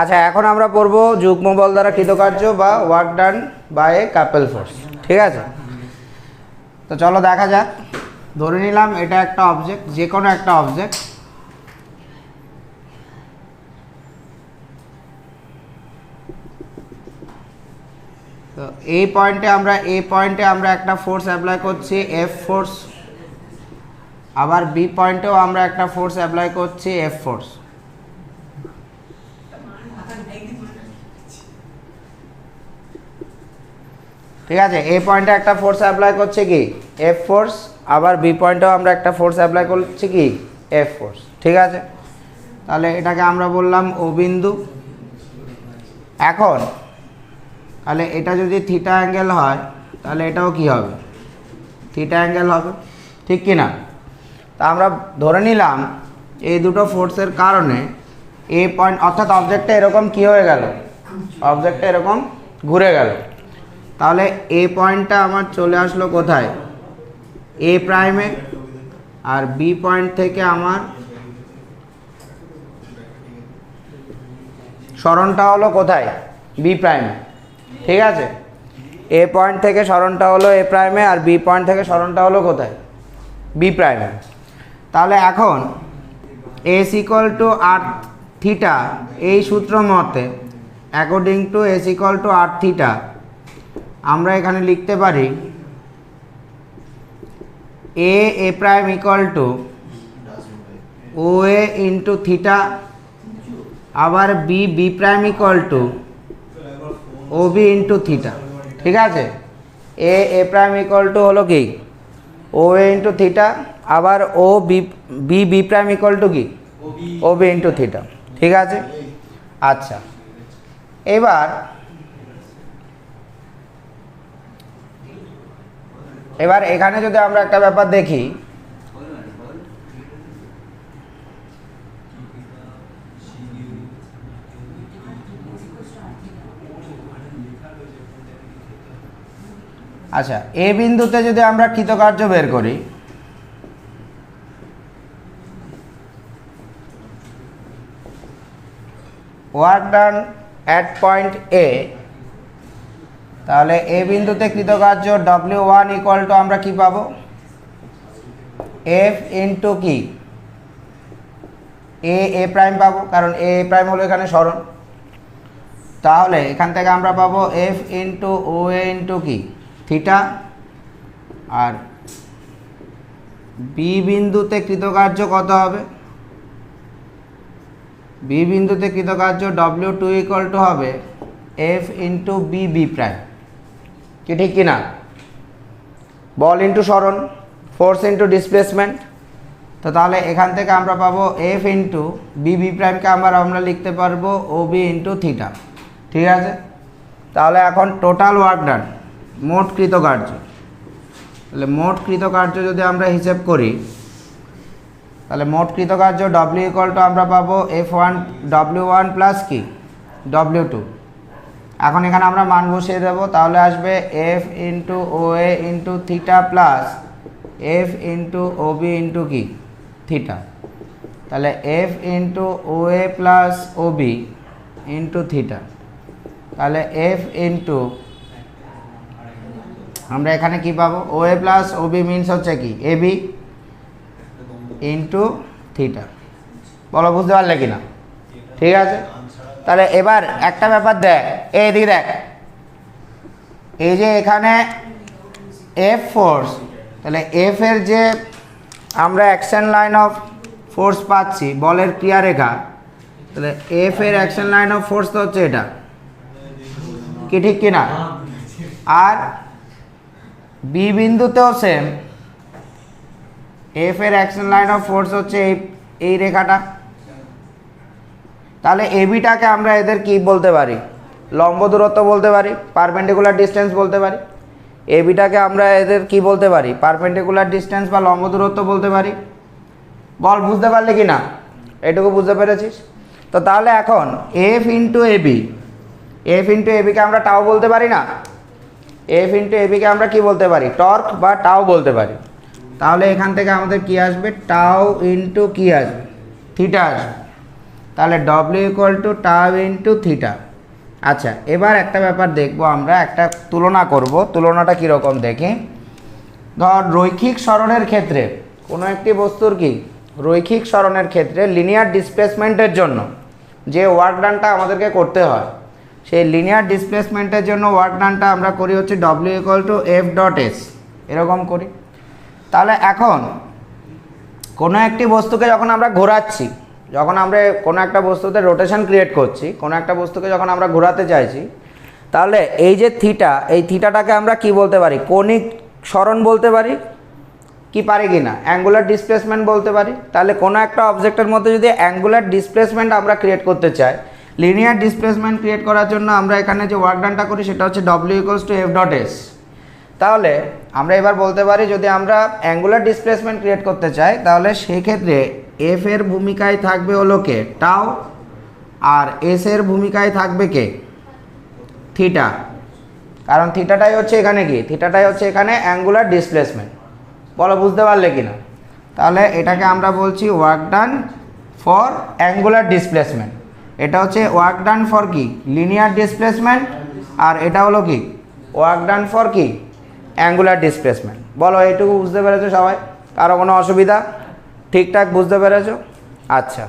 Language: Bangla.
আচ্ছা এখন আমরা পড়ব যুগ্ম বল দ্বারা কৃতকার্য বা work done by a couple force, ঠিক আছে? তো চলো দেখা যাক। ধরে নিলাম এটা একটা অবজেক্ট যে কোনো একটা অবজেক্ট তো এই পয়েন্টে আমরা, এই পয়েন্টে আমরা একটা ফোর্স অ্যাপ্লাই করছি এফ ফোর্স আবার বি পয়েন্টেও আমরা একটা ফোর্স অ্যাপ্লাই করছি এফ ফোর্স ঠিক আছে এ পয়েন্টে একটা ফোর্স অ্যাপ্লাই করছে কি? এফ ফোর্স আবার বি পয়েন্টেও আমরা একটা ফোর্স অ্যাপ্লাই করছি কি? এফ ফোর্স ঠিক আছে? তাহলে এটাকে আমরা বললাম ও বিন্দু। এখন, তাহলে এটা যদি থিটা অ্যাঙ্গেল হয়, তাহলে এটাও কি হবে? থিটা অ্যাঙ্গেল হবে, ঠিক কি না তা আমরা ধরে নিলাম এই দুটো ফোর্সের কারণে এ পয়েন্ট অর্থাৎ অবজেক্টটা এরকম কি হয়ে গেল? অবজেক্টটা এরকম ঘুরে গেল। তাহলে এ পয়েন্টটা আমার চলে আসলো কোথায়? এ প্রাইমে আর বি পয়েন্ট থেকে আমার স্মরণটা হলো কোথায়? বি প্রাইমে ঠিক আছে? এ পয়েন্ট থেকে স্মরণটা হলো এ প্রাইমে আর বি পয়েন্ট থেকে স্মরণটা হলো কোথায়? বি প্রাইমে তাহলে এখন S equal to R theta, এই সূত্র মতে according to S equal to R theta, আমরা এখানে লিখতে পারি A A prime equal to O A into theta, আবার B B prime equal to O B into theta, ঠিক আছে? A A prime equal to হলো কি? ও এ ইন্টু থিটা, আবার ও B B B prime equal to কি? O B into theta. ঠিক আছে? আচ্ছা। এবার এবার এখানে যদি আমরা একটা ব্যাপার দেখি আচ্ছা এ বিন্দুতে যদি আমরা কৃতকার্য বের করি work done at point A তাহলে এ বিন্দুতে কৃতকার্য ডব্লিউ ওয়ান ইকুয়াল টু আমরা কি পাবো? এফ ইন্টু কি? এ এ প্রাইম পাবো, কারণ এ প্রাইম হলো এখানে সরণ তাহলে এখান থেকে আমরা পাবো F into O A into কি? থিটা আর বি বিন্দুতে কৃতকার্য কত হবে? বি বিন্দুতে কৃতকার্য ডব্লিউ টু ইকুয়াল টু হবে F into B B prime কি ঠিক কি না বল ইন্টু সরণ ফোর্স ইন্টু ডিসপ্লেসমেন্ট তো তাহলে এখান থেকে আমরা পাবো এফ ইন্টু বি প্রাইমকে আমরা আমরা লিখতে পারব ও বি ইন্টু থিটা ঠিক আছে? তাহলে এখন টোটাল ওয়ার্ক ডান মোট কৃতকার্য। তাহলে মোট কৃতকার্য যদি আমরা হিসেব করি তাহলে মোট কৃতকার্য ডব্লিউ ইকুয়াল টু আমরা পাবো F one W one plus কি? ডব্লিউ টু এখন এখানে আমরা মান বসিয়ে দেবো, তাহলে আসবে F into O A into theta plus F into O B into কি? থিটা তাহলে F into O A plus O B into theta তাহলে এফ ইন্টু আমরা এখানে কি পাবো? O A plus O B means হচ্ছে কি? এ বি ইন্টু থিটা বলো, বুঝতে পারলে কি না ঠিক আছে? তাহলে এবার একটা ব্যাপার দেখ। এই দিকে দেখ। এই যে এখানে এফ ফোর্স তাহলে এফ এর যে আমরা অ্যাকশন লাইন অফ ফোর্স পাচ্ছি, বলের ক্রিয়ারেখা, তাহলে এফ এর অ্যাকশন লাইন অফ ফোর্স তো হচ্ছে এটা। কি ঠিক কি না আর বি বিন্দুতেও সেম এফ এর অ্যাকশন লাইন অফ ফোর্স হচ্ছে এই এই রেখাটা। তাহলে এবিটাকে আমরা এদের কি বলতে পারি? লম্ব দূরত্ব বলতে পারি পারপেন্ডিকুলার ডিস্টেন্স বলতে পারি। এবিটাকে আমরা এদের কি বলতে পারি? পারপেন্ডিকুলার ডিস্টেন্স বা লম্ব দূরত্ব বলতে পারি। বল, বুঝতে পারলে কি না? এটুকু বুঝতে পেরেছিস? তো তাহলে এখন F into AB F into এবিকে আমরা টাও বলতে পারি না? এফ ইন্টু এবিকে আমরা কি বলতে পারি? টর্ক বা টাও বলতে পারি। তাহলে এখান থেকে আমাদের কি আসবে? টাও ইন্টু কি আসবে? থিটা আসবে। তাহলে W equal to tau into theta আচ্ছা এবার একটা ব্যাপার দেখব আমরা, একটা তুলনা করব। তুলনাটা কীরকম দেখি? ধর, রৈখিক সরণের ক্ষেত্রে, কোনো একটি বস্তুর কি? রৈখিক সরণের ক্ষেত্রে লিনিয়ার ডিসপ্লেসমেন্টের জন্য যে ওয়ার্ক ডানটা আমাদেরকে করতে হয়, সেই লিনিয়ার ডিসপ্লেসমেন্টের জন্য ওয়ার্ক ডানটা আমরা করি হচ্ছে W equal to F dot S এরকম করি। তাহলে এখন কোনো একটি বস্তুকে যখন আমরা ঘোরাচ্ছি, যখন আমরা কোনো একটা বস্তুতে রোটেশন ক্রিয়েট করছি, কোনো একটা বস্তুকে যখন আমরা ঘোরাতে চাইছি, তাহলে এই যে থিটা এই থিটাটাকে আমরা কি বলতে পারি? কনিক সরণ বলতে পারি? কি পারি কি না? অ্যাঙ্গুলার ডিসপ্লেসমেন্ট বলতে পারি? তাহলে কোনো একটা অবজেক্টের মধ্যে যদি অ্যাঙ্গুলার ডিসপ্লেসমেন্ট আমরা ক্রিয়েট করতে চাই লিনিয়ার ডিসপ্লেসমেন্ট ক্রিয়েট করার জন্য আমরা এখানে যে ওয়ার্ক ডানটা করি সেটা হচ্ছে W equals to F dot S তাহলে আমরা এবার বলতে পারি যদি আমরা অ্যাঙ্গুলার ডিসপ্লেসমেন্ট ক্রিয়েট করতে চাই, তাহলে সেক্ষেত্রে এফ এর ভূমিকায় থাকবে হলো কে? টাও আর এস এর ভূমিকায় থাকবে কে? থিটা কারণ থিটাটাই হচ্ছে এখানে কি? থিটাটাই হচ্ছে এখানে অ্যাঙ্গুলার ডিসপ্লেসমেন্ট বলো, বুঝতে পারলে কি না তাহলে এটাকে আমরা বলছি work done for angular displacement এটা হচ্ছে ওয়ার্ক ডান ফর কি? লিনিয়ার ডিসপ্লেসমেন্ট আর এটা হলো কি? ওয়ার্ক ডান ফর কি? অ্যাঙ্গুলার ডিসপ্লেসমেন্ট বলো এইটুকু বুঝতে পেরেছ সবাই? কারও কোনো অসুবিধা? ঠিকঠাক বুঝতে পেরেছ? আচ্ছা।